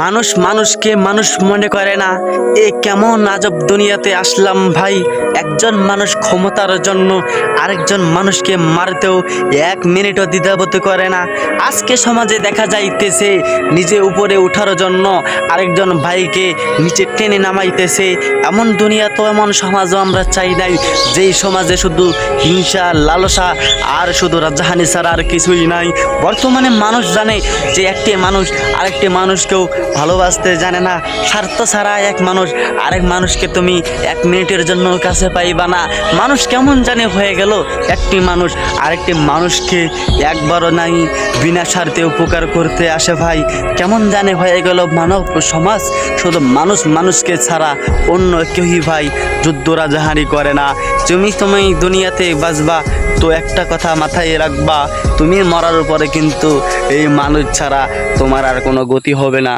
মানুষ মানুষকে মানুষ মনে করে না। এ কেমন আজব দুনিয়াতে আসলাম ভাই। একজন মানুষ ক্ষমতার জন্য আরেকজন মানুষকে মারতেও এক মিনিটও দ্বিধাবোধ করে না। আজকে সমাজে দেখা যাইতেছে, নিজে উপরে ওঠার জন্য আরেকজন ভাইকে নিচে টেনে নামাইতেছে। এমন দুনিয়া তো এমন সমাজও আমরা চাই নাই, যেই সমাজে শুধু হিংসা, লালসা আর শুধু রাজাহানি ছাড়া আর কিছুই নাই। বর্তমানে মানুষ জানে যে একটি মানুষ আরেকটি মানুষকেও ভালোবাসতে জানে না। স্বার্থ ছাড়া এক মানুষ, আরেক মানুষকে তুমি এক মিনিটের জন্য কাছে পাইবা না। মানুষ কেমন জানে হয়ে গেল, একটি মানুষ আরেকটি মানুষকে একবারও নাই, বিনা স্বার্থে উপকার করতে আসে ভাই। কেমন জানে হয়ে গেল মানব সমাজ, শুধু মানুষ মানুষকে ছাড়া অন্য কেউই ভাই যুদ্ধরা জাহারি করে না। তুমি তুমি দুনিয়াতে বাঁচবা তো একটা কথা মাথায় রাখবা, তুমি মরার উপরে কিন্তু এই মানুষ ছাড়া তোমার আর কোনো গতি হবে না।